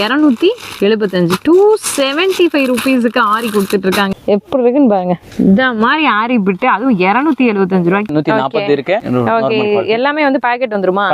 இரநூத்தி எழுபத்தஞ்சு. Two seventy five ருபீஸுக்கு ஆரி கொடுத்துட்டு இருக்காங்க எப்படி இருக்குன்னு பாருங்க. இந்த மாதிரி ஆரி பிட்டு அதுவும் இரநூத்தி எழுபத்தஞ்சு ஓகே எல்லாமே வந்து பாக்கெட் வந்துருமா?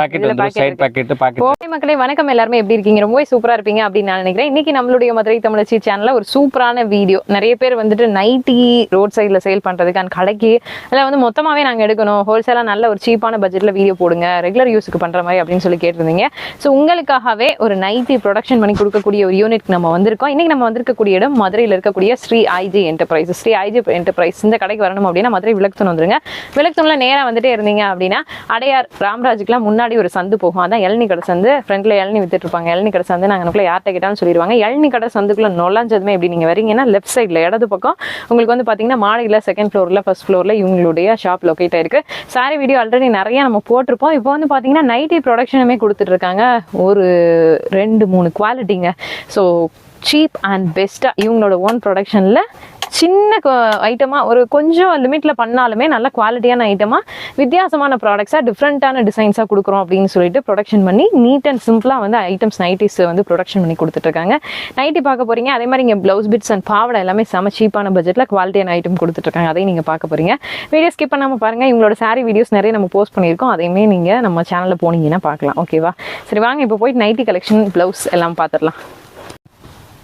மக்களே வணக்கம். எல்லாருமே எப்படி இருக்கீங்க? ரொம்பவே சூப்பரா இருப்பீங்க அப்படின்னு நான் நினைக்கிறேன். இன்னைக்கு நம்மளுடைய மதுரை தமிழச்சி சேனல்ல ஒரு சூப்பரான வீடியோ நிறைய பேர் வந்துட்டு நைட்டி ரோட் சைடில் சேல் பண்றதுக்கு அந்த கடைக்கு இல்லை வந்து மொத்தமாவே நாங்க எடுக்கணும். ஹோல்சேலா நல்ல ஒரு சீப்பான பட்ஜெட்ல வீடியோ போடுங்க. ரெகுலர் யூஸுக்கு பண்ற மாதிரி அப்படின்னு சொல்லி கேட்டிருந்தீங்க. ஸோ உங்களுக்காகவே ஒரு நைட்டி ப்ரொடக்ஷன் பண்ணி கொடுக்கக்கூடிய ஒரு யூனிட் நம்ம வந்திருக்கோம். இன்னைக்கு நம்ம வந்திருக்கக்கூடிய இடம் மதுரையில் இருக்கக்கூடிய Shri IG enterprise Shri IG enterprise இந்த கடைக்கு வரணும் அப்படின்னா மதுரை விளக்குத்தூன் வந்துருங்க. விளக்குத்தூண்ல நேராக வந்துட்டே இருந்தீங்க அப்படின்னா அடையார் ராம்ராஜுக்குலாம் முன்னாடி ஒரு சந்து போகும். அதான் இளநி கடை சந்து. ஃப்ரண்ட்ல இளநி வித்துட்டு இருப்பாங்க. இளநி கடை சந்து நாங்கள் நம்மள யார்கிட்ட கேட்டாலும் சொல்லிடுவாங்க இளநி கடை சந்துக்குள்ள நுழைஞ்சதுமே இப்படி நீங்கள் வரீங்கன்னா லெஃப்ட் சைடில் இடது பக்கம் உங்களுக்கு வந்து பார்த்தீங்கன்னா மாடியில் செகண்ட் ஃப்ளோரில் ஃபர்ஸ்ட் ஃப்ளோர்ல இவங்களுடைய ஷாப் லொக்கேட் ஆயிருக்கு. சாரி வீடியோ ஆல்ரெடி நிறைய நம்ம போட்டிருப்போம். இப்போ வந்து பார்த்தீங்கன்னா நைட்டி ப்ரொடக்ஷனுமே கொடுத்துட்டு இருக்காங்க. ஒரு ரெண்டு மூணு குவாலிட்டிங்க ஸோ சீப் அண்ட் பெஸ்ட்டாக இவங்களோட ஓன் ப்ரொடக்ஷனில் சின்ன ஐட்டமாக ஒரு கொஞ்சம் லிமிட்டில் பண்ணாலுமே நல்ல குவாலிட்டியான ஐட்டமாக வித்தியாசமான ப்ராடக்ட்ஸாக டிஃப்ரெண்ட்டான டிசைன்ஸாக கொடுக்குறோம் அப்படின்னு சொல்லிட்டு ப்ரொடக்ஷன் பண்ணி நீட் அண்ட் சிம்பிளாக வந்து ஐட்டம்ஸ் நைட்டிஸ் வந்து ப்ரொடக்ஷன் பண்ணி கொடுத்துட்ருக்காங்க. நைட்டி பார்க்க போகிறீங்க அதே மாதிரி இங்கே ப்ளவுஸ் பிட்ஸ் அண்ட் பாவடை எல்லாமே செம சீப்பான பட்ஜெட்டில் குவாலிட்டியான ஐட்டம் கொடுத்துட்ருக்காங்க. அதையும் நீங்கள் பார்க்க போகிறீங்க வீடியோ ஸ்கிப் பண்ணாமல் பாருங்கள் இவங்களோட சாரி வீடியோஸ் நிறைய நம்ம போஸ்ட் பண்ணியிருக்கோம். அதையுமே நீங்கள் நம்ம சேனலில் போனீங்கன்னா பார்க்கலாம். ஓகேவா சரி வாங்க இப்போ போயிட்டு நைட்டி கலெக்ஷன் ப்ளவுஸ் எல்லாம் பார்த்துடலாம்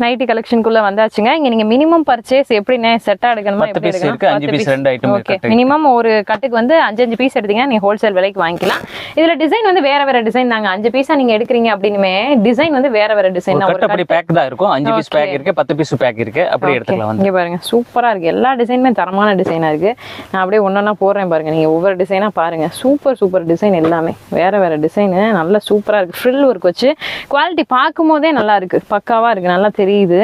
நைட்டி கலெக்ஷனுக்குள்ள வந்தாச்சுங்க. இங்க நீங்க மினிமம் பர்ச்சேஸ் எப்படிண்ணே செட்டா எடுக்கணுமா எப்படி எடுக்கணும்? ஓகே. மினிமம் ஒரு கட்டுக்கு வந்து அஞ்சு அஞ்சு பீஸ் எடுத்தீங்கன்னா நீங்க ஹோல்சேல் விலைக்கு வாங்கிக்கலாம். இதுல டிசைன் வந்து வேற வேற டிசைன் நாங்க அஞ்சு பீஸா நீங்க எடுக்கிறீங்க அப்படின்னுமே டிசைன் வந்து வேற வேற டிசைன் ஒரு கட்டு அப்படி பேக் தான் இருக்கும். அஞ்சு பீஸ் பேக் இருக்கு பத்து பீஸ் பேக் இருக்கு. அப்படி எடுத்துக்கலாம் இங்க பாருங்க. சூப்பரா இருக்கு. எல்லா டிசைனுமே தரமான டிசைனா இருக்கு. நான் அப்படியே ஒன்னொன்னா போடுறேன் பாருங்க. நீங்க ஒவ்வொரு டிசைனா பாருங்க. சூப்பர் சூப்பர் டிசைன் எல்லாமே. வேற வேற டிசைன் நல்லா சூப்பரா இருக்கு. ஃப்ரில் ஒர்க் வச்சு குவாலிட்டி பார்க்கும் போதே நல்லா இருக்கு. பக்காவா இருக்கு. நல்லா தெரியுது.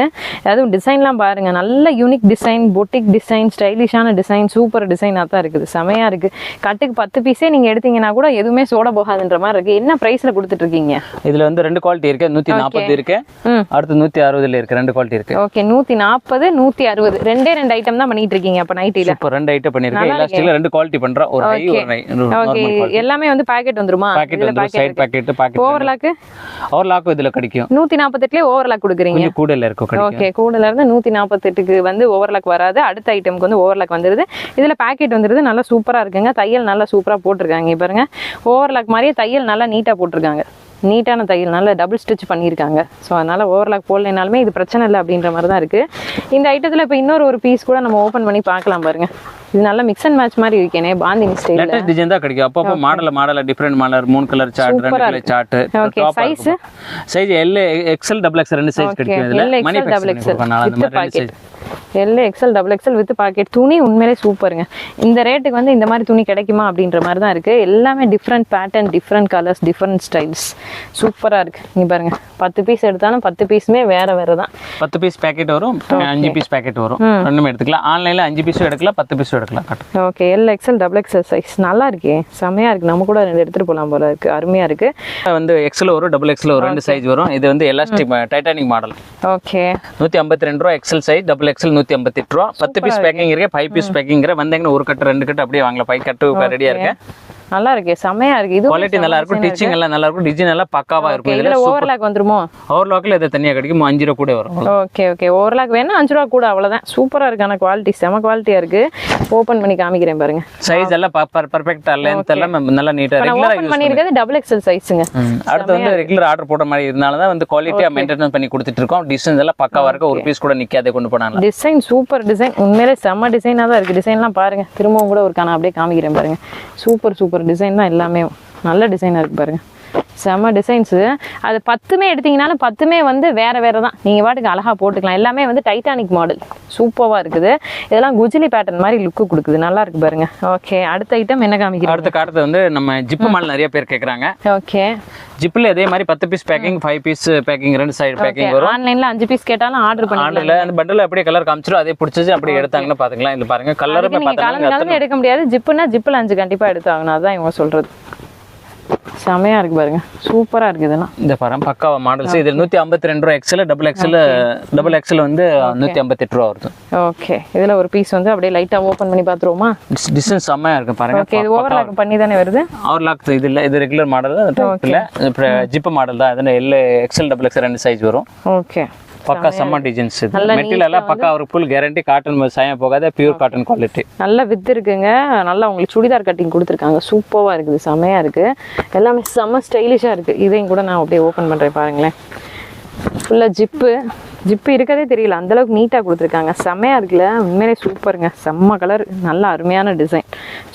அதுவும் டிசைன்லாம் பாருங்க. நல்ல யூனிக் டிசைன் பொட்டிக் டிசைன் ஸ்டைலிஷான டிசைன் சூப்பர் டிசைனாக தான் இருக்குது. செமையா இருக்கு. கட்டுக்கு பத்து பீஸே நீங்க எடுத்தீங்கன்னா கூட எதுவுமே சோட போகாதுன்ற மாதிரி இருக்கு. என்ன பிரைஸ்ல கொடுத்துட்டு இருக்கீங்க இதுல வந்து ரெண்டு குவாலிட்டி இருக்கு. நூத்தி நாற்பது இருக்கு. ம். அடுத்து நூத்தி அறுபதுல இருக்கு. ரெண்டு குவாலிட்டி இருக்கு. ஓகே நூத்தி நாற்பது நூத்தி அறுபது. ரெண்டே ரெண்டு ஐட்டம் தான் பண்ணிட்டு இருக்கீங்க அப்ப நைட்டில இப்போ ரெண்டு ஐட்டம் எல்லா ஸ்டைல ரெண்டு குவாலிட்டி பண்றோம் ஒரு ஹை ஒரு ஓகே எல்லாமே வந்து பாக்கெட் வந்துருமா? பாக்கெட் வந்து சைடு பாக்கெட் பாக்கெட் ஓவர்லாக்கு ஓவர் லாக்கும் இதுல கிடைக்கும். நூத்தி நாற்பத்தெட்டுலயே ஓவர்லாக் கொடுக்குறீங்க. கொஞ்சம் கூடல இருக்கும் ஓகே கூடல இருந்து நூத்தி நாற்பத்தெட்டுக்கு வந்து ஓவர்லாக் வராது. அடுத்த ஐட்டமுக்கு வந்து ஓவர்லாக் வந்துருது. இதுல பாக்கெட் வந்துருது. நல்லா சூப்பரா இருக்குங்க. தையல் நல்லா சூப்பரா போட்டிருக்காங்க. பாருங்க. ஓவர்லாக் மாதிரியே தையல் நல்லா நீட்டா போட்டிருக்காங்க. நீட்டான தையல். நல்லா டபுள் ஸ்டிச் பண்ணியிருக்காங்க. ஸோ அதனால் ஓவர்லாக் போடலைனாலுமே இது பிரச்சனை இல்லை அப்படின்ற மாதிரி தான் இருக்கு. இந்த ஐட்டத்தில் இப்போ இன்னொரு ஒரு பீஸ் கூட நம்ம ஓப்பன் பண்ணி பார்க்கலாம் பாருங்க. இது நல்லா மிக்ஸ் அண்ட் மேட்ச் மாதிரி இருக்கேனே பாந்தினி ஸ்டைலில் லேட்டஸ்ட் டிசைன் தான் கிடைக்கும். அப்பப்போ மாடல மாடல டிஃப்ரெண்ட் மாடல் மூணு கலர் சார்ட் ரெண்டு colour chart Okay, size? Size L XL double X ரெண்டு சைஸ் கிடைக்கும் இதுல. மணி டபுள் எக்ஸல் அந்த வித் மாதிரி size L XL double XL with pocket துணி உண்மையிலே சூப்பருங்க. இந்த ரேட்டுக்கு வந்து இந்த மாதிரி துணி கிடைக்குமா அப்படின்ற மாதிரி தான் இருக்கு. எல்லாமே different pattern different colours different styles சூப்பரா இருக்கு. நீங்க பாருங்க. பத்து பீஸ் எடுத்தாலும் பத்து பீஸுமே வேற வேற தான். பத்து பீஸ் பேக்கெட் வரும். அஞ்சு பீஸ் பேக்கெட் வரும். ரெண்டுமே எடுத்துக்கலாம். ஆன்லைன்ல அஞ்சு பீஸும் எடுக்கலாம் பத்து பீஸும் எடுக்கலாம். Okay L XL double XL size நல்லா இருக்கே. செமையா இருக்கு. நம்ம கூட ரெண்டு எடுத்துட்டு போலாம் போல இருக்கு. அருமையா இருக்கு. வந்து எக்ஸல் வரும் டபுள் எக்ஸல் வரும் ரெண்டு சைஸ் வரும். இது வந்து எலாஸ்டிக் டைட்டானிக் மாடல் ஓகே நூத்தி ஐம்பத்தி ரெண்டு ரூபா எக்ஸல் சைஸ் டபுள் எக்ஸல் நூத்தி ஐம்பத்தி எட்டு ரூபா. பத்து பீஸ் பேக்கிங் இருக்கு. ஃபைவ் பீஸ் பேக்கிங் வந்தீங்கன்னா ஒரு கட்டு ரெண்டு கட்டு அப்படியே வாங்கலாம். ஃபைவ் கட்டு ரெடியா இருக்கு. நல்லா இருக்கே. செமையா இருக்கு இது குவாலிட்டி நல்லா இருக்கும் டிச்சிங் எல்லாம் நல்லா இருக்கும் டிசைன் எல்லாம் பக்காவா இருக்கும். இதுல ஓவர்லாக் வந்துருமோ? ஓவர்லாக்ல இது தனியா கிடைக்கும் அஞ்சு ரூபா கூட வரும். ஓகே ஓகே ஓவர்லாக் வேணா அஞ்சு ரூபா கூட அவ்வளவுதான். சூப்பரா இருக்கு ஆனா குவாலிட்டி செம குவாலிட்டியா இருக்கு. ஓபன் பண்ணி காமிக்கிறேன் பாருங்க. சைஸ் எல்லாம் பர்ஃபெக்டா லென்த் எல்லாம் நல்லா நீட்டா ரெகுலரா ஓபன் பண்ணிருக்கிறது டபுள் எக்ஸல் சைஸுங்க அடுத்து வந்து ரெகுலர் ஆர்டர் போட்ட மாதிரி இருந்தால தான் வந்து குவாலிட்டியா மெயின்டைன் பண்ணி கொடுத்துட்டு இருக்கோம். டிசைன்ஸ் எல்லாம் பக்காவா இருக்கு. ஒரு பீஸ் கூட நிக்காதே கொண்டு போனாங்க டிசைன் சூப்பர் டிசைன் உண்மையிலே செம்ம டிசைனாக தான் இருக்குது டிசைன்லாம் பாருங்க திரும்பவும் கூட ஒரு நான் அப்படியே காமிக்கிறேன் பாருங்க. சூப்பர் சூப்பர் டிசைன் தான் எல்லாமே. நல்ல டிசைனாக இருக்குது பாருங்கள் செம்ம டிசைன்ஸு அது பத்துமே எடுத்தீங்கனாலும் பத்துமே வந்து வேற வேற தான் நீங்கள் பாட்டுக்கு அழகாக போட்டுக்கலாம். எல்லாமே வந்து டைட்டானிக் மாடல் சூப்பராக இருக்குது. இதெல்லாம் குஜிலி பேட்டர்ன் மாதிரி லுக்கு கொடுக்குது. நல்லா இருக்கு பாருங்க. ஓகே அடுத்த ஐட்டம் என்ன காமிக்கிறோம் அடுத்த காலத்து வந்து நம்ம ஜிப்பு மால் நிறைய பேர் கேக்குறாங்க. ஓகே ஜிப்ல இதே மாதிரி பத்து piece packing five piece packing ரெண்டு சைடு பேக்கிங் வரும். ஆன்லைனில் அஞ்சு பீஸ் கேட்டாலும் ஆர்டர் பண்ணி ஆர்டர்ல அந்த பண்டல் அப்படியே கலர் காமிச்சிரும். அதே பிடிச்சது அப்படியே எடுத்தாங்கன்னு பாத்துக்கலாம். இது பாருங்க. கலருமே கலந்து எடுக்க முடியாது. ஜிப்புனா ஜிப்பில் அஞ்சு கண்டிப்பா எடுத்தாகணும் அதான் இவங்க சொல்றது. செமையா இருக்கு பாருங்க. சூப்பரா இருக்கு இதெல்லாம். இந்த பாருங்க பக்காவா மாடல்ஸ் இது நூற்றி ஐம்பத்தி ரெண்டு ரூபா XL double XL double XL வந்து நூற்றி ஐம்பத்தெட்டு ரூபா வருது. ஓகே இதுல ஒரு பீஸ் வந்து அப்படியே லைட்டா ஓபன் பண்ணி பாத்துருவோமா டிஸ்டன்ஸ் செம்மையா இருக்கு பாருங்க. ஓகே இது ஓவர்லாக் பண்ணி தானே வருது? அவர் லாக் இது இல்லை இது ரெகுலர் மாடல் இல்லை. ஜிப்பு மாடல் தான் அதில் எல் எக்ஸல் டபுள் எக்ஸல் ரெண்டு சைஸ் வரும். ஓகே பக்கா செம்ம டிசைன்ஸ் மெட்டீரியல் எல்லாம் பக்கா ஒரு ஃபுல் கேரண்டி காட்டன் சாயம் போகாத பியூர் காட்டன் குவாலிட்டி நல்ல வித்து இருக்குங்க. நல்லா உங்களுக்கு சுடிதார் கட்டிங் கொடுத்துருக்காங்க. சூப்பராக இருக்குது. செமையா இருக்கு. எல்லாமே செம்ம ஸ்டைலிஷாக இருக்கு. இதையும் கூட நான் அப்படியே ஓப்பன் பண்ணுறேன் பாருங்களேன். ஃபுல்லாக ஜிப்பு ஜிப்பு இருக்கதே தெரியல. அந்த அளவுக்கு நீட்டாக கொடுத்துருக்காங்க. செம்மையா இருக்குல்ல? உண்மையிலே சூப்பருங்க செம்ம கலர் நல்ல அருமையான டிசைன்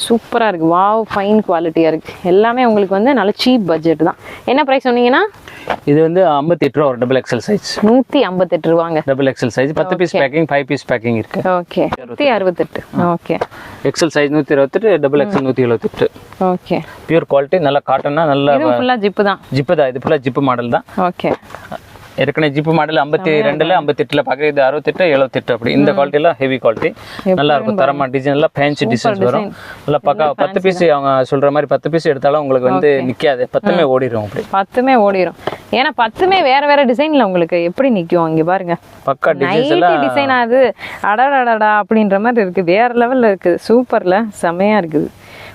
சூப்பராக இருக்குது வாவ் ஃபைன் குவாலிட்டியாக இருக்குது எல்லாமே உங்களுக்கு வந்து நல்ல சீப் பட்ஜெட் தான். என்ன ப்ரைஸ் சொன்னீங்கன்னா? இது வந்து ஐம்பத்தி எட்டு ரூபா டபுள் எக்ஸல் சைஸ் நூற்றி ஐம்பத்தெட்டு ரூபாங்க. டபுள் எக்ஸல் சைஸ் பத்து piece packing five piece packing இருக்கு. ஓகே நூற்றி அறுபத்தெட்டு. ஓகே எக்ஸல் சைஸ் நூற்றி இருபத்தெட்டு டபுள் எக்ஸல் நூற்றி எழுபத்தெட்டு. ஓகே பியூர் குவாலிட்டி நல்லா காட்டனா நல்ல ஃபுல்லாக ஜிப்பு தான். ஜிப்பு தான். இது ஃபுல்லாக ஜிப்பு மாடல் தான். ஓகே ஏற்கனவே ஜிப்பு மாடல் ஐம்பத்தி ரெண்டுல ஐம்பத்தெட்டுல பார்க்குறது இது அறுபத்தெட்டு எழுபத்தெட்டு அப்படி. இந்த குவாலிட்டி எல்லாம் ஹெவி குவாலிட்டி நல்லா இருக்கும். தரமா டிசைன் எல்லாம் ஃபேன்சி டிசைன்ஸ் வரும். நல்லா பக்கா பத்து பீஸ் அவங்க சொல்ற மாதிரி பத்து பீஸ் எடுத்தாலும் உங்களுக்கு வந்து நிக்காது. பத்துமே ஓடிடும் அப்படி. பத்துமே ஓடிரும். ஏன்னா பத்துமே வேற வேற டிசைன்ல உங்களுக்கு எப்படி நிக்கும் இங்க பாருங்க. பக்கா டிசைன் அது. அடடடடா அப்படின்ற மாதிரி இருக்கு வேற லெவல்ல இருக்கு சூப்பர்ல செமையா இருக்குது.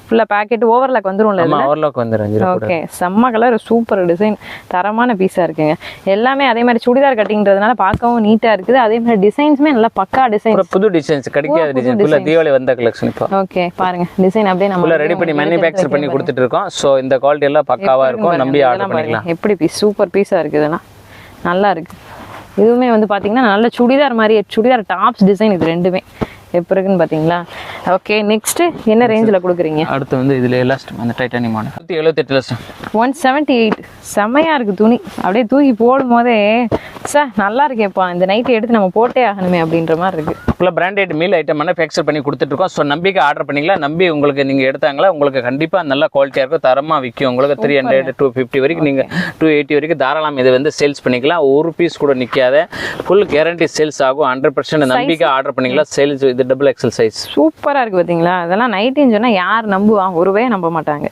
ஃபுல்லா பேக்கெட் ஓவர்லாக் வந்துரும்ல ஆமா ஓவர்லாக் வந்துடும் ஓகே செம்ம கலர் சூப்பர் டிசைன் தரமான பீஸா இருக்குங்க. எல்லாமே அதே மாதிரி சுடிதார் கட்டிங்கிறதுனால பார்க்கவும் நீட்டா இருக்குது. அதே மாதிரி டிசைன்ஸுமே நல்லா பக்கா டிசைன் புது டிசைன்ஸ் கிடைக்காத டிசைன் ஃபுல்லா தீபாவளி வந்த கலெக்ஷன் இப்போ. ஓகே பாருங்க டிசைன் அப்படியே நம்ம ரெடி பண்ணி மேனுஃபேக்சர் பண்ணி கொடுத்துட்டு இருக்கோம் ஸோ இந்த குவாலிட்டி எல்லாம் பக்காவா இருக்கும் நம்பி ஆர்டர் பண்ணிக்கலாம் எப்படி பீஸ் சூப்பர் பீஸா இருக்கு இதெல்லாம். நல்லா இருக்கு. இதுவுமே வந்து பாத்தீங்கன்னா நல்ல சுடிதார் மாதிரி சுடிதார் டாப்ஸ் டிசைன் இது ரெண்டுமே. எப்படி இருக்குன்னு பாத்தீங்களா? ஓகே நெக்ஸ்ட் என்ன ரேஞ்சில் கொடுக்குறீங்க? அடுத்து வந்து இதுல எலாஸ்ட் அந்த டைட்டானிக் மாடல் நூற்றி எழுபத்தெட்டு லட்சம் ஒன் செவன்ட்டி எயிட் செம்மையா இருக்கு துணி. அப்படியே தூக்கி போடும் போதே சார் நல்லா இருக்கேப்பா இந்த நைட்டு எடுத்து நம்ம போட்டே ஆகணுமே அப்படின்ற மாதிரி இருக்கு. ஃபுல்லாக பிராண்டட் மீல் ஐட்டம் மேனுஃபேக்சர் பண்ணி கொடுத்துட்டு இருக்கோம் ஸோ நம்பிக்கை ஆர்டர் பண்ணிக்கலாம் நம்பி உங்களுக்கு நீங்கள் எடுத்தாங்களா? உங்களுக்கு கண்டிப்பாக நல்ல குவாலிட்டியாக இருக்கும். தரமாக விற்கும் உங்களுக்கு த்ரீ ஹண்ட்ரட் டூ ஃபிஃப்டி வரைக்கும் நீங்கள் டூ எயிட்டி வரைக்கும் தாராளம் இது வந்து சேல்ஸ் பண்ணிக்கலாம். ஒரு பீஸ் கூட நிற்காத ஃபுல் கேரண்டி சேல்ஸ் ஆகும். ஹண்ட்ரட் பர்சன்ட் நம்பிக்கை ஆர்டர் பண்ணிக்கலாம் சேல்ஸ் இது டபுள் எக்ஸல் சைஸ் சூப்பராக இருக்குது பார்த்தீங்களா அதெல்லாம் நைட்டின்னு சொன்னால் யார் நம்புவாங்க ஒருவே நம்ப மாட்டாங்க.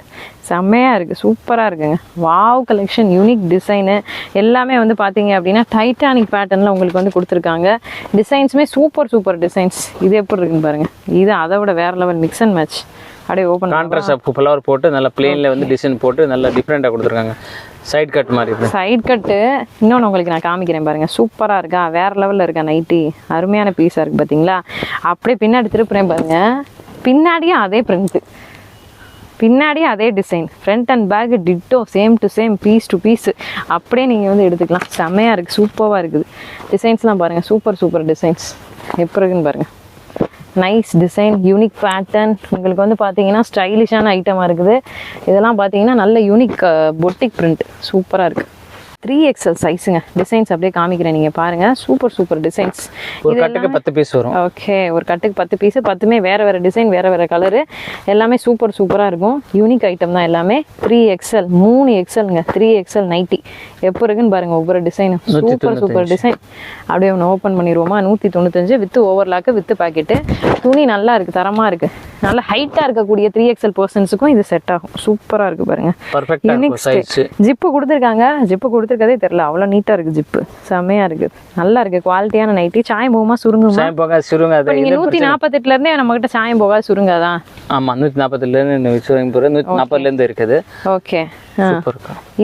செம்மையாக இருக்குது சூப்பராக இருக்குங்க. வாவ் கலெக்ஷன் யூனிக் டிசைனு எல்லாமே வந்து பார்த்தீங்க அப்படின்னா டைட்டானிக் பேட்டர்னில் உங்களுக்கு வந்து கொடுத்துருக்காங்க. டிசைன்ஸுமே சூப்பர் சூப்பர் டிசைன்ஸ் இது எப்படி இருக்குன்னு பாருங்கள் இது அதை விட வேறு லெவல் மிக்ஸ் அண்ட் மேட்ச் அப்படியே ஓப்பன் கான்ட்ராஸ்ட் ஃப்ளவர் போட்டு நல்ல பிளெயினில் வந்து டிசைன் போட்டு நல்லா டிஃப்ரெண்ட்டாக கொடுத்துருக்காங்க. சைட் கட் மாதிரி சைட் கட்டு இன்னொன்று உங்களுக்கு நான் காமிக்கிறேன் பாருங்க. சூப்பரா இருக்கா? வேற லெவல்ல இருக்கா நைட்டி அருமையான பீஸா இருக்கு பாத்தீங்களா? அப்படியே பின்னாடி திருப்புறேன் பாருங்க. பின்னாடியும் அதே பிரிண்ட் பின்னாடி அதே design front and back ditto same to same piece to piece அப்படியே நீங்கள் வந்து எடுத்துக்கலாம். செம்மையாக இருக்குது சூப்பராக இருக்குது. டிசைன்ஸ்லாம் பாருங்கள் சூப்பர் சூப்பர் டிசைன்ஸ் எப்படி இருக்குன்னு பாருங்கள் நைஸ் டிசைன் யூனிக் பேட்டர்ன் உங்களுக்கு வந்து பார்த்தீங்கன்னா ஸ்டைலிஷான ஐட்டமாக இருக்குது. இதெல்லாம் பார்த்தீங்கன்னா நல்ல யூனிக் பொட்டிக் uh, பிரிண்ட் சூப்பராக இருக்குது த்ரீ எக்ஸல் சைஸுங்க டிசைன்ஸ் அப்படியே காமிக்கிறேன். நீங்கள் பாருங்கள் சூப்பர் சூப்பர் டிசைன்ஸ் ஒரு கட்டுக்கு பத்து பீஸ் வரும். ஓகே ஒரு கட்டுக்கு பத்து பீஸ் பத்துமே வேற வேற டிசைன் வேற வேற கலரு எல்லாமே சூப்பர் சூப்பரா இருக்கும். யூனிக் ஐட்டம் தான் எல்லாமே. த்ரீ எக்ஸல் மூணு எக்ஸல்ங்க த்ரீ எக்ஸல் நைட்டி எப்போ இருக்குன்னு பாருங்க ஒவ்வொரு டிசைனும் சூப்பர் சூப்பர் டிசைன் அப்படியே ஒன்று ஓப்பன் பண்ணிடுவோமா? நூற்றி தொண்ணூத்தஞ்சு வித்து ஓவர்லாக்கு வித்து பாக்கெட்டு துணி நல்லா இருக்கு தரமா இருக்கு. நல்ல ஹைட்டா இருக்கக்கூடிய த்ரீ எக்ஸல் பர்சன்ஸுக்கும் இது செட் ஆகும். சூப்பரா இருக்கு பாருங்க. ஜிப்பு கொடுத்துருக்காங்க. ஜிப்பு கொடுத்துருக்கதே தெரியல. அவ்வளோ நீட்டாக இருக்குது ஜிப்பு செம்மையா இருக்கு. நல்லா இருக்கு. குவாலிட்டியான நைட்டி சாயம் போகுமா சுருங்குமா? சாயம் போக சுருங்க அது நீங்க நூத்தி நாற்பத்தெட்டுல இருந்தே நம்ம கிட்ட சாயம் போகாது சுருங்காதான் ஆமாம் நூற்றி போகிற நூற்றி நாற்பதுலேருந்து இருக்குது. ஓகே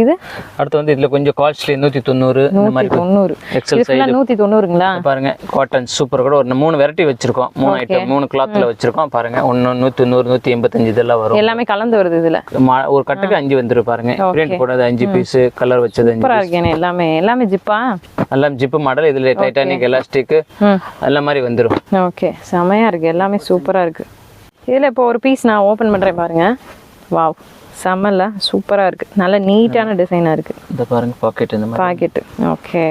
இது? அடுத்து வந்து இதுல கொஞ்சம் காஸ்ட்லி நூற்றி தொண்ணூறு இந்த மாதிரி தொண்ணூறு. எக்ஸல் ஃபுல்லா நூத்தி தொண்ணூறுங்களா பாருங்க காட்டன் சூப்பர் கூட ஒரு மூணு வெரைட்டி வச்சிருக்கோம். மூணு ஐட்டம் மூணு கிளாத்ல வச்சிருக்கோம். பாருங்க ஒன்னு நூத்தி தொண்ணூறு நூத்தி எண்பத்தஞ்சு இதெல்லாம் வரும். எல்லாமே கலந்து வருது இதுல? ஒரு கட்டுக்கு அஞ்சு வந்துரும் பாருங்க. பிரிண்ட் போட்டது அஞ்சு பீஸ் கலர் வச்சது அஞ்சு எல்லாமே. எல்லாமே ஜிப்பா எல்லாம் ஜிப்பு மாடல் இதுல டைட்டானிக் எலாஸ்டிக் ம். எல்லா மாதிரி வந்துரும். ஓகே செமையா இருக்கு. எல்லாமே சூப்பரா இருக்கு. இதுல இப்போ ஒரு பீஸ் நான் ஓபன் பண்றேன் பாருங்க. வாவ் செம்மல்ல. சூப்பரா இருக்கு. நல்ல நீட்டான டிசைனா இருக்கு. இந்த பாருங்க பாக்கெட் இந்த மாதிரி. பாக்கெட்டு ஓகே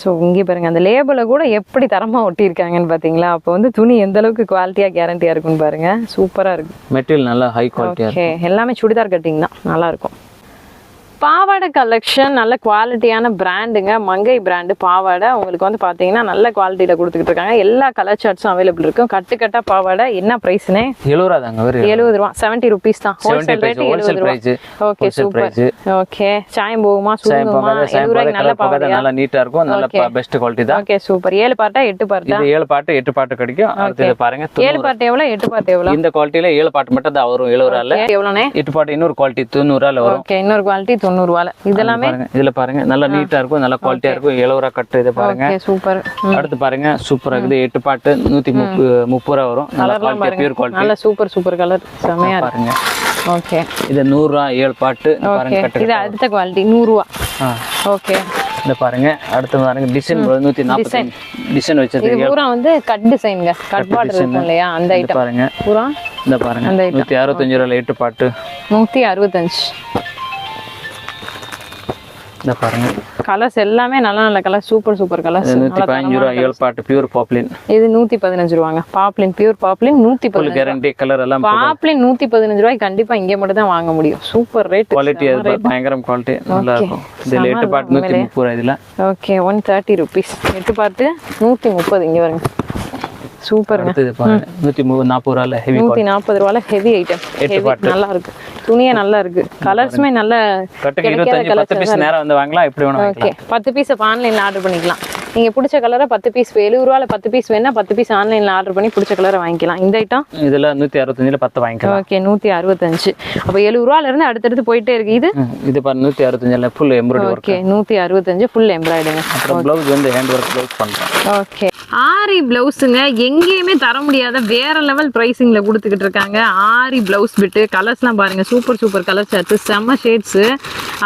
ஸோ இங்கே பாருங்க அந்த லேபிளை கூட எப்படி தரமா ஒட்டியிருக்காங்கன்னு பார்த்தீங்களா அப்போ வந்து துணி எந்த அளவுக்கு குவாலிட்டியாக கேரண்டியாக இருக்குன்னு பாருங்க. சூப்பராக இருக்கு. மெட்டீரியல் நல்லா ஹை குவாலிட்டியா ஓகே எல்லாமே சுடிதார் கட்டிங் தான். நல்லா இருக்கும். பாவாடை கலெக்ஷன் நல்ல குவாலிட்டியான பிராண்டுங்க மங்கை பிராண்டு பாவாடை. உங்களுக்கு வந்து பார்த்தீங்கன்னா நல்ல குவாலிட்டியில் கொடுத்துக்கிட்டு இருக்காங்க. எல்லா கலர் சார்ட்ஸும் அவைலபிள் இருக்கும். கட்டு கட்டா பாவாடை என்ன ப்ரைஸ்னே எழுபது ரூபா தாங்க எழுபது ரூபா. செவன்ட்டி ருபீஸ் தான். 70 ஹோல்சேல் wholesale எழுபது ரூபா. Okay super. ஓகே சாயம் போகுமா? சாயம் எழுபது ரூபாய்க்கு நல்ல பாவாடையா? நல்லா நீட்டா இருக்கும். நல்ல பெஸ்ட் குவாலிட்டி தான். ஓகே சூப்பர் ஏழு பார்ட்டா எட்டு பார்ட்டா இது ஏழு பாட்டு எட்டு பாட்டு கிடைக்கும். அடுத்து இது பாருங்க ஏழு பார்ட் எவ்வளோ எட்டு பார்ட் எவ்வளோ இந்த குவாலிட்டியில ஏழு பாட்டு மட்டும் தான் வரும் எழுபது ரூபால எவ்வளோண்ணே எட்டு பாட்டு இன்னொரு குவாலிட்டி தொண்ணூறு ரூபால வரும். ஓகே இன்னொரு குவாலிட்டி தொண்ணூறுவால. இதெல்லாமே இதுல பாருங்க நல்லா நீட்டா இருக்கும் நல்லா குவாலிட்டியா இருக்கும் ரூபா கட்டு இது பாருங்க. சூப்பர் அடுத்து பாருங்க சூப்பரா இருக்குது எட்டு பாட்டு நூத்தி முப்பது முப்பது ரூபா வரும். நல்ல குவாலிட்டி பியூர் குவாலிட்டி நல்ல சூப்பர் சூப்பர் கலர் செமையா பாருங்க. ஓகே இது நூறு ரூபா ஏழு பாட்டு பாருங்க கட்டு இது அடுத்த குவாலிட்டி நூறுரூவா. ஓகே இந்த பாருங்க அடுத்து பாருங்க டிசைன் நூத்தி நாற்பத்தி டிசைன் வச்சது இது பூரா வந்து கட் டிசைனுங்க கட் பார்டர் இருக்கும் இல்லையா அந்த ஐட்டம் பாருங்க. பூரா இந்த பாருங்க. அந்த. நூத்தி அறுபத்தஞ்சு ரூபாய் எட்டு பாட்டு. நூற்றி அறுபத்தஞ்சு. இந்த பாருங்க. கலர்ஸ் எல்லாமே நல்ல நல்ல கலர் சூப்பர் சூப்பர் கலர்ஸ் நூத்தி பதினஞ்சு ரூபாய் ஏழு பாட்டு பியூர் பாப்ளின் இது நூற்றி பதினஞ்சு ரூபாங்க. பாப்ளின் பியூர் பாப்ளின் நூற்றி பதினஞ்சு கேரண்டி கலர் எல்லாம் பாப்ளின் நூற்றி பதினஞ்சு ரூபாய்க்கு கண்டிப்பா இங்க மட்டும் தான் வாங்க முடியும். சூப்பர் ரேட் குவாலிட்டி பயங்கரம் குவாலிட்டி நல்லா இருக்கும். இதுல எட்டு பாட்டு நூத்தி முப்பது ரூபாய் இதுல. ஓகே ஒன் தேர்ட்டி ருபீஸ் எட்டு பார்த்து நூற்றி முப்பது இங்க வருங்க. நூத்தி முப்பது நாற்பது ரூபாயில ஹெவி நூற்றி நாற்பது ஹெவி ஐட்டம் நல்லா இருக்கு. துணியே நல்லா இருக்கு. கலர்ஸுமே நல்ல பத்து பீஸ் நேரம் வந்து வாங்கலாம். எப்படி வேணும் ஓகே பத்து பீஸ் ஆன்லைன்ல ஆர்டர் பண்ணிக்கலாம். நீங்க பிடிச்ச கலரை பத்து பீஸ் எழுபது ரூபால பத்து பீஸ் வேணா பத்து பீஸ் ஆன்லைன்ல ஆர்டர் பண்ணி பிடிச்ச கலரை வாங்கிக்கலாம். இந்த ஐட்டம் இதுல நூத்தி அறுபத்தஞ்சுல பத்து வாங்கிக்கலாம். ஓகே நூத்தி அறுபத்தஞ்சு. அப்ப எழுபது ரூபால இருந்து அடுத்தடுத்து போயிட்டே இருக்கு. இது? இது பாரு நூத்தி அறுபத்தஞ்சுல ஃபுல் எம்ப்ராய்டரி ஓகே நூத்தி அறுபத்தஞ்சு ஃபுல் எம்ப்ராய்டுங்க அப்புறம் பிளவுஸ் வந்து ஹேண்ட் ஒர்க் பிளவுஸ் பண்றோம் ஓகே ஆரி பிளவுஸுங்க எங்கேயுமே தர முடியாத வேற லெவல் ப்ரைஸிங்ல கொடுத்துக்கிட்டு இருக்காங்க. ஆரி பிளவுஸ் பிட்டு கலர்ஸ்லாம் பாருங்க. சூப்பர் சூப்பர் கலர் சார்ட்டு செம்ம ஷேட்ஸு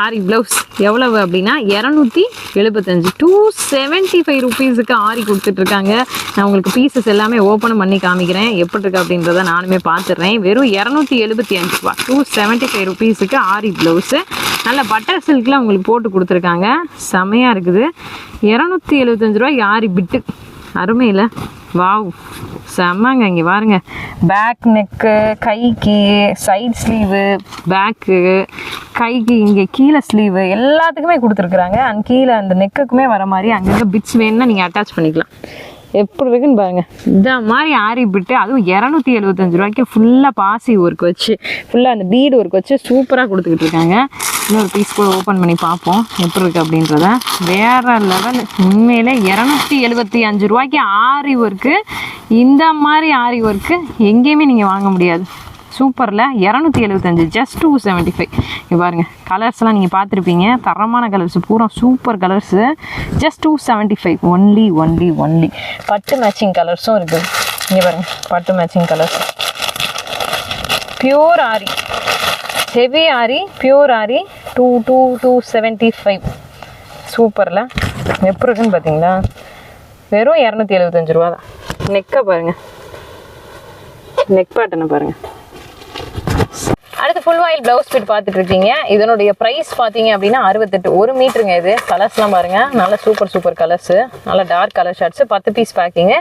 ஆரி பிளவுஸ் எவ்வளவு அப்படின்னா இரநூத்தி எழுபத்தஞ்சு. டூ செவன்ட்டி ஃபைவ் ருபீஸுக்கு ஆரி கொடுத்துட்ருக்காங்க. நான் உங்களுக்கு பீசஸ் எல்லாமே ஓப்பன் பண்ணி காமிக்கிறேன். எப்படி இருக்குது அப்படின்றத நானுமே பார்த்துடுறேன். வெறும் இரநூத்தி எழுபத்தி அஞ்சு ரூபா. டூ செவன்ட்டி ஃபைவ் ருபீஸுக்கு ஆரி ப்ளவுஸு நல்ல பட்டர் சில்கில் உங்களுக்கு போட்டு கொடுத்துருக்காங்க. செமையாக இருக்குது. இரநூத்தி எழுபத்தஞ்சு ரூபாய் ஆரி பிட்டு அருமையில் வாவ். செம்மங்க இங்கே பாருங்க. பேக் நெக்கு கைக்கு சைட் ஸ்லீவு பேக்கு கைக்கு இங்கே கீழே ஸ்லீவு எல்லாத்துக்குமே கொடுத்துருக்குறாங்க. அண்ட் கீழே அந்த நெக்குக்குமே வர மாதிரி அங்கங்கே பிட்ஸ் வேணும்னா நீங்கள் அட்டாச் பண்ணிக்கலாம். எப்படி இருக்குன்னு பாருங்க. இந்த மாதிரி ஆரி பிட்டு அதுவும் இரநூத்தி எழுபத்தஞ்சு ரூபாய்க்கு ஃபுல்லாக பாசி ஒர்க் வச்சு ஃபுல்லாக அந்த பீடு ஒர்க் வச்சு சூப்பராக கொடுத்துக்கிட்டு இருக்காங்க. இன்னொரு பீஸ் கூட ஓப்பன் பண்ணி பார்ப்போம் எப்படி இருக்கு அப்படின்றத. வேற லெவல் உண்மையிலே இரநூத்தி எழுபத்தி அஞ்சு ரூபாய்க்கு ஆரி ஒர்க்கு இந்த மாதிரி ஆரி ஒர்க்கு எங்கேயுமே நீங்கள் வாங்க முடியாது. சூப்பரில். இரநூத்தி எழுபத்தஞ்சு ஜஸ்ட் டூ செவன்ட்டி ஃபைவ் இங்கே பாருங்கள் கலர்ஸ்லாம் நீங்கள் பார்த்துருப்பீங்க. தரமான கலர்ஸ் பூரா super colours just two seventy five only only only பட்டு மேட்சிங் கலர்ஸும் இருக்குது இங்கே பாருங்கள் பட்டு மேட்சிங் கலர்ஸ் பியூர் ஆரி. ஹெவி ஆரி பியூர் ஆரி two two two seventy five சூப்பரில். எப்படி இருக்குன்னு பார்த்தீங்களா வெறும் இரநூத்தி எழுபத்தஞ்சு ரூபா தான் நெக்கை பாருங்கள் நெக் பாட்டனை பாருங்கள் அடுத்து ஃபுல் வாயில் பிளவுஸ் ஃபிட் பார்த்துட்டு இருக்கீங்க இதனுடைய ப்ரைஸ் பார்த்தீங்க அப்படின்னா அறுபத்தெட்டு. ஒரு மீட்டருங்க இது. கலர்ஸ்லாம் பாருங்க. நல்ல சூப்பர் சூப்பர் கலர்ஸு நல்ல டார்க் கலர் ஷர்ட்ஸ் பத்து பீஸ் பேக்கிங்க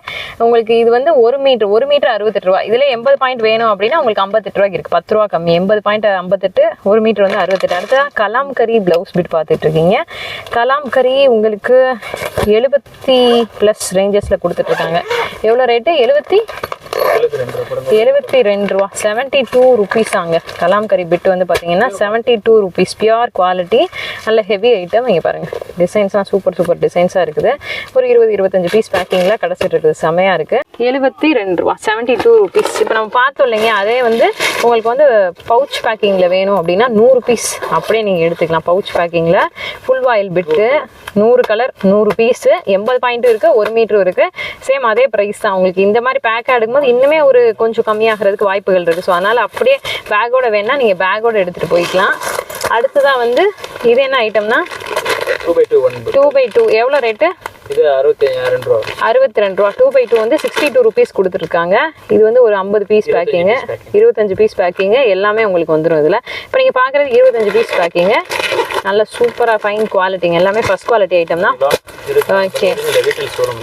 உங்களுக்கு இது வந்து ஒரு மீட்டர் ஒரு மீட்டர் அறுபத்தெட்டு ரூபா இதில் எண்பது பாயிண்ட் வேணும் அப்படின்னா உங்களுக்கு ஐம்பத்தெட்டு ரூபாய்க்கு இருக்குது பத்து ரூபா கம்மி. எண்பது பாயிண்ட் ஐம்பத்தெட்டு ஒரு மீட்டர் வந்து அறுபத்தெட்டு. அடுத்து கலாம்கரி பிளவுஸ் பிட் பார்த்துட்டு இருக்கீங்க கலாம்கரி உங்களுக்கு எழுபத்தி ப்ளஸ் ரேஞ்சஸில் கொடுத்துட்ருக்காங்க. எவ்வளோ ரேட்டு எழுபத்தி எழுபத்தி ரெண்டு ரூபா. செவன்ட்டி டூ ருபீஸ் ஆங்க கலாம்கரி பிட்டு வந்து பார்த்தீங்கன்னா seventy two rupees pure quality நல்ல ஹெவி ஐட்டம் இங்கே பாருங்கள் டிசைன்ஸ்லாம் சூப்பர் சூப்பர் டிசைன்ஸாக இருக்குது. ஒரு இருபது இருபத்தஞ்சு பீஸ் பேக்கிங்கில் கிடச்சிட்டு இருக்குது. செமையாக இருக்குது எழுபத்தி ரெண்டு ரூபா. செவன்ட்டி டூ ருபீஸ் இப்போ நம்ம பார்த்தோம் இல்லைங்க அதே வந்து உங்களுக்கு வந்து பவுச் பேக்கிங்கில் வேணும் அப்படின்னா நூறு பீஸ் அப்படியே நீங்கள் எடுத்துக்கலாம். பவுச் பேக்கிங்கில் ஃபுல் வாயில் பிட்டு நூறு கலர் நூறு பீஸு எண்பது பாயிண்ட்டும் இருக்குது ஒரு மீட்டரும் இருக்குது சேம் அதே ப்ரைஸ் தான். உங்களுக்கு இந்த மாதிரி பேக்காக எடுக்கும்போது இன்னுமே ஒரு கொஞ்சம் கம்மியாகிறதுக்கு வாய்ப்புகள் இருக்குது ஸோ அதனால் அப்படியே பேக்கோட வேணால் நீங்கள் பேக்கோட எடுத்துகிட்டு போய்க்கலாம். அடுத்ததாக வந்து இது என்ன ஐட்டம்னா two by two one two by two எவ்வளோ ரேட்டு இது அறுபத்தி ரெண்டு ரூபா. அறுபத்தி ரெண்டு ரூபா. டூ பை டூ வந்து சிக்ஸ்டி டூ ருபீஸ் கொடுத்துருக்காங்க. இது வந்து ஒரு ஐம்பது பீஸ் பேக்கிங்கு இருபத்தஞ்சு பீஸ் பேக்கிங்கு எல்லாமே உங்களுக்கு வந்துடும் இதில். இப்போ நீங்கள் பார்க்குறது இருபத்தஞ்சு பீஸ் பேக்கிங்கு நல்ல சூப்பராக ஃபைன் குவாலிட்டிங்க எல்லாமே ஃபஸ்ட் குவாலிட்டி ஐட்டம் தான் ஓகே வீட்டில் showroom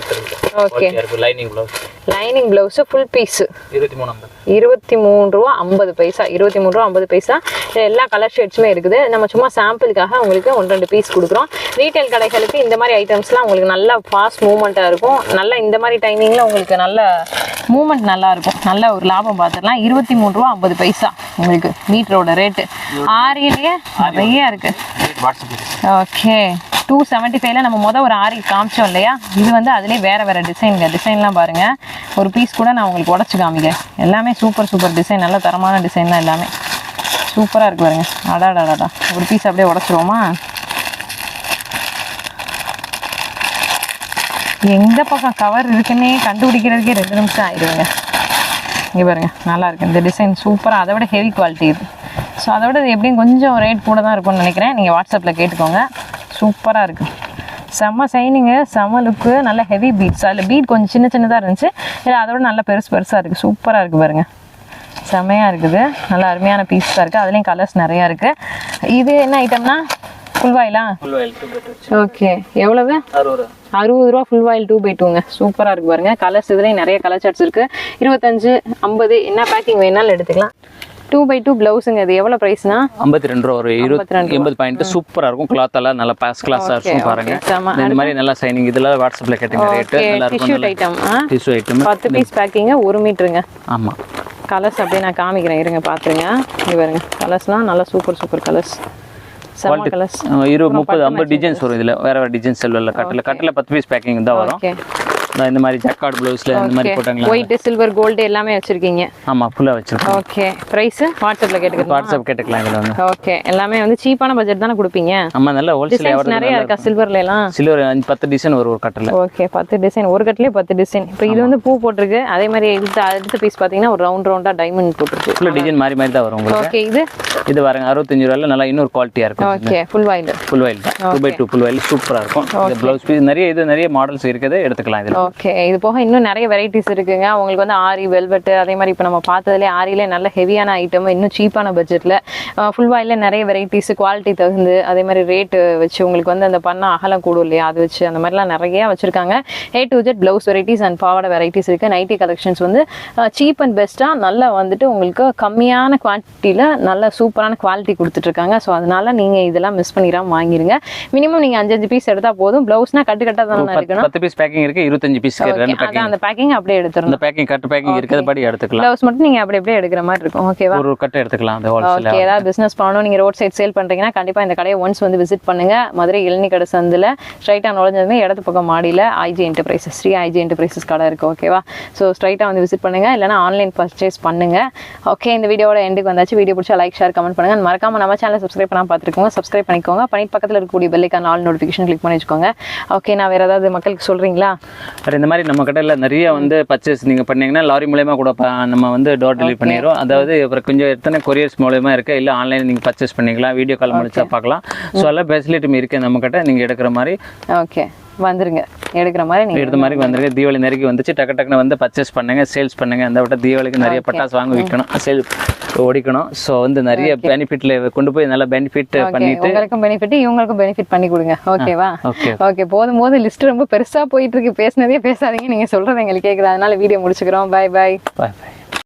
okay lining blouse lining blouse full piece இருபத்தி மூணு இருபத்தி மூணு ரூபா ஐம்பது பைசா. இருபத்தி மூணு ரூபா ஐம்பது பைசா. எல்லா கலர் ஷேட்ஸுமே இருக்குது. நம்ம சும்மா சாம்பிளுக்காக உங்களுக்கு ஒன்று ரெண்டு பீஸ் கொடுக்குறோம். ரீட்டைல் கடைகளுக்கு இந்த மாதிரி ஐட்டம்ஸ்லாம் உங்களுக்கு நல்லா ஃபாஸ்ட் மூவ்மெண்ட்டாக இருக்கும். நல்லா இந்த மாதிரி டைமிங்கில் உங்களுக்கு நல்ல மூவ்மெண்ட் நல்லா இருக்கும். நல்ல ஒரு லாபம் பார்த்துடலாம். இருபத்தி மூணு ரூபா ஐம்பது பைசா உங்களுக்கு. மீட்டரோட ரேட்டு ஆரியிலேயே நிறைய இருக்குது ஓகே டூ செவன்ட்டி ஃபைவ்ல நம்ம மொதல் ஒரு ஆரி காமிச்சோம் இல்லையா? இது வந்து அதுலேயே வேறு வேறு டிசைனுங்க டிசைன்லாம் பாருங்கள் ஒரு பீஸ் கூட நான் உங்களுக்கு உடச்சி காமிக்கிறேன் எல்லாமே சூப்பர் சூப்பர் டிசைன் நல்ல தரமான டிசைன் தான் எல்லாமே. சூப்பராக இருக்கு பாருங்க. அடாடாடாடா. ஒரு பீஸ் அப்படியே உடச்சிருவோமா? எந்த பக்கம் கவர் இருக்குன்னே கண்டுபிடிக்கிறதுக்கே ரெண்டு நிமிஷம் ஆயிடுங்க இங்கே பாருங்க. நல்லா இருக்கு. இந்த டிசைன் சூப்பராக அதை விட ஹெவி குவாலிட்டி இது. ஸோ அதை விட எப்படியும் கொஞ்சம் ரேட் கூட தான் இருக்கும்னு நினைக்கிறேன். நீங்கள் வாட்ஸ்அப்பில் கேட்டுக்கோங்க. சூப்பராக இருக்கு. செம்ம சைனிங்கு செம்ம லுக்கு நல்ல ஹெவி பீட்ஸ் அதில் பீட் கொஞ்சம் சின்ன சின்னதாக இருந்துச்சு. இல்லை அதோட நல்ல பெருசு பெருசாக இருக்குது சூப்பராக இருக்குது பாருங்க. செம்மையாக இருக்குது. நல்ல அருமையான பீஸ் தான் இருக்குது அதுலேயும் கலர்ஸ் நிறையா இருக்குது இது என்ன ஐட்டம்னா ஃபுல் வாயிலா ஓகே எவ்வளவு? அறுபது ரூபா. ஃபுல் வாயில் டூ பை டூங்க சூப்பராக இருக்கு பாருங்க. கலர்ஸ் இதுலேயும் நிறைய கலர் சார்ட்ஸ் இருக்கு. இருபத்தஞ்சு ஐம்பது என்ன பேக்கிங் வேணாலும் எடுத்துக்கலாம். டூ பை டூ பிளவுஸுங்க இது. எவ்வளோ ப்ரைஸ்னா ஐம்பத்தி ரெண்டு ரூபா ஒரு இருபத்தி 52 எண்பது பாயிண்ட் சூப்பரா இருக்கும். கிளாத் எல்லாம் நல்லா பாஸ் கிளாஸா இருக்கும் பாருங்க. இந்த மாதிரி நல்லா சைனிங் இதெல்லாம் வாட்ஸ்அப்ல கேட்டுங்க ரேட்டு நல்லா இருக்கும். ஐட்டம் டிஷ்யூ ஐட்டம் பத்து பீஸ் பேக்கிங்க ஒரு மீட்டருங்க ஆமா. கலர்ஸ் அப்படியே நான் காமிக்கிறேன். இருங்க பார்த்துருங்க இங்க பாருங்க. கலர்ஸ்லாம் நல்லா சூப்பர் சூப்பர் கலர்ஸ் இருபது முப்பது ஐம்பது டிசைன்ஸ் வரும் இதுல. வேற வேற டிசைன்ஸ் செல்வரில் கட்டில் கட்டில் பத்து பீஸ் பேக்கிங் தான் வரும். இந்த மாதிரி ஜக்கார்டு ப்ளவுஸ்ல இந்த மாதிரி போட்டாங்களா ஒயிட் சில்வர் கோல்டு எல்லாமே வச்சிருக்கீங்க. ஆமா ஃபுல்லா வச்சிருக்கோம். ஓகே ப்ரைஸ் வாட்ஸ்அப்பில் கேட்டுக்கிறோம் வாட்ஸ்அப் கேட்டுக்கலாம் இதுல வந்து. ஓகே எல்லாமே வந்து சீப்பான பட்ஜெட் தானே கொடுப்பீங்க? ஆமா நல்ல ஹோல்சேல் டிசைன்ஸ் நிறைய இருக்கா சில்வர்ல எல்லாம்? சில்வர் அஞ்சு பத்து டிசைன் வரும் ஒரு கட்டில். ஓகே பத்து டிசைன் ஒரு கட்டிலே பத்து டிசைன் இப்போ இது வந்து பூ போட்டிருக்கு. அதே மாதிரி எடுத்து அடுத்த பீஸ் பார்த்தீங்கன்னா ஒரு ரவுண்ட் ரவுண்டா டைமண்ட் போட்டிருக்கு. ஃபுல்லாக டிசைன் மாறி மாதிரி தான் வரும் உங்களுக்கு. ஓகே இது? இது பாருங்க அறுபத்தஞ்சு ரூபாயில நல்லா இன்னொரு குவாலிட்டியா இருக்கும். ஓகே ஃபுல் வாயில் ஃபுல் வயல் தான் டூ பை டூ ஃபுல் வயல் சூப்பரா இருக்கும். இந்த ப்ளவுஸ் பீஸ் நிறைய இது நிறைய மாடல்ஸ் இருக்குது. எடுத்துக்கலாம் இதுல. ஓகே இது போக இன்னும் நிறைய வெரைட்டிஸ் இருக்குங்க. உங்களுக்கு வந்து ஆரி வெல்வெட் அதே மாதிரி இப்போ நம்ம பார்த்ததுலேயே ஆரியிலே நல்ல ஹெவியான ஐட்டம் இன்னும் சீப்பான பட்ஜெட்டில் ஃபுல் வாயில் நிறைய வெரைட்டிஸ் குவாலிட்டி தகுந்து அதே மாதிரி ரேட்டு வச்சு உங்களுக்கு வந்து அந்த பண்ண அகலம் கூடும் இல்லையா? அது வச்சு அந்த மாதிரிலாம் நிறைய வச்சிருக்காங்க. A to Z blouse varieties and பாவாடை வெரைட்டிஸ் இருக்கு. நைட்டி கலெக்ஷன்ஸ் வந்து சீப் அண்ட் பெஸ்ட்டாக நல்லா வந்துட்டு உங்களுக்கு கம்மியான குவான்டிட்டியில் நல்ல சூப்பரான குவாலிட்டி கொடுத்துட்ருக்காங்க. ஸோ அதனால நீங்கள் இதெல்லாம் மிஸ் பண்ணிடாம வாங்கிருங்க. மினிமம் நீங்கள் அஞ்சு பீஸ் எடுத்தால் போதும். ப்ளவுஸ்னா கட்டு கட்டாக தானே இருக்கணும் பத்து பீஸ் பேக்கிங் இருக்கு. இருபத்தஞ்சு பீஸ் ரெண்டு பேக்கிங் அந்த பேக்கிங் அப்படியே எடுத்துடணும். அந்த பேக்கிங் கட்டு பேக்கிங் இருக்கிறது படி எடுத்துக்கலாம். ப்ளவுஸ் மட்டும் நீங்க அப்படி அப்படியே எடுக்கிற மாதிரி இருக்கும். ஓகேவா ஒரு கட்டு எடுத்துக்கலாம் அந்த ஹோல்சேல் ஓகே ஏதாவது பிசினஸ் பண்ணணும் நீங்க ரோட் சைட் சேல் பண்றீங்கன்னா கண்டிப்பா இந்த கடையை ஒன்ஸ் வந்து விசிட் பண்ணுங்க. மதுரை இளநி கடை சந்தில் ஸ்ட்ரைட்டா நுழைஞ்சதுமே இடது பக்கம் மாடியில IG enterprises Shri IG enterprises கடை இருக்கு. ஓகேவா ஸோ ஸ்ட்ரைட்டா வந்து விசிட் பண்ணுங்க. இல்லைனா ஆன்லைன் பர்ச்சேஸ் பண்ணுங்க. ஓகே இந்த வீடியோட எண்டுக்கு வந்தாச்சு. வீடியோ பிடிச்சா லைக் ஷேர் கமெண்ட் பண்ணுங்க. மறக்காம நம்ம சேனல் சப்ஸ்கிரைப் பண்ணாம பார்த்துருக்கோங்க சப்ஸ்கிரைப் பண்ணிக்கோங்க. பண்ணிட்டு பக்கத்துல இருக்கக்கூடிய பெல்லைக்கான ஆல் நோட்டிஃபிகேஷன் கிளிக் பண்ணி வச்சுக்கோங்க. ஓகே நான் வேற ஏதாவது மக்களுக்கு சொல்றீங்களா? வேறு இந்த மாதிரி நம்ம கடையில் நிறைய வந்து பர்ச்சேஸ் நீங்கள் பண்ணீங்கன்னா லாரி மூலயமா கூட நம்ம வந்து டோர் டெலிவரி பண்ணிடுறோம். அதாவது அப்புறம் கொஞ்சம் எத்தனை கொரியர்ஸ் மூலயமா இருக்குது இல்லை ஆன்லைன் நீங்கள் பர்ச்சேஸ் பண்ணிக்கலாம் வீடியோ கால் முடிச்சா பார்க்கலாம். ஸோ எல்லாம் ஃபெசிலிட்டி இருக்குது நம்ம கிட்ட நீங்கள் எடுக்கிற மாதிரி. ஓகே வந்துருங்க. எடுக்கிற மாதிரி நீங்க எடுத்த மாதிரி வந்துருக்கு தீபாவளி நெருக்கி வந்துச்சு. டக்கு டக்குன்னு வந்து பர்ச்சேஸ் பண்ணுங்க. சேல்ஸ் பண்ணுங்க. அந்த விட்ட தீபாவளிக்கு நிறைய பட்டாசு வாங்க விற்கணும் சேல் ஓடிக்கணும். ஸோ வந்து நிறைய பெனிஃபிட்ல கொண்டு போய் நல்லா பெனிஃபிட் பண்ணிட்டு உங்களுக்கும் பெனிஃபிட் இவங்களுக்கும் பெனிஃபிட் பண்ணி கொடுங்க. ஓகேவா ஓகே போதும் போது லிஸ்ட் ரொம்ப பெருசா போயிட்டு இருக்கு. பேசுனதே பேசாதீங்க. நீங்க சொல்றது எங்களுக்கு கேக்குது அதனால வீடியோ முடிச்சுக்கிறோம். Bye bye bye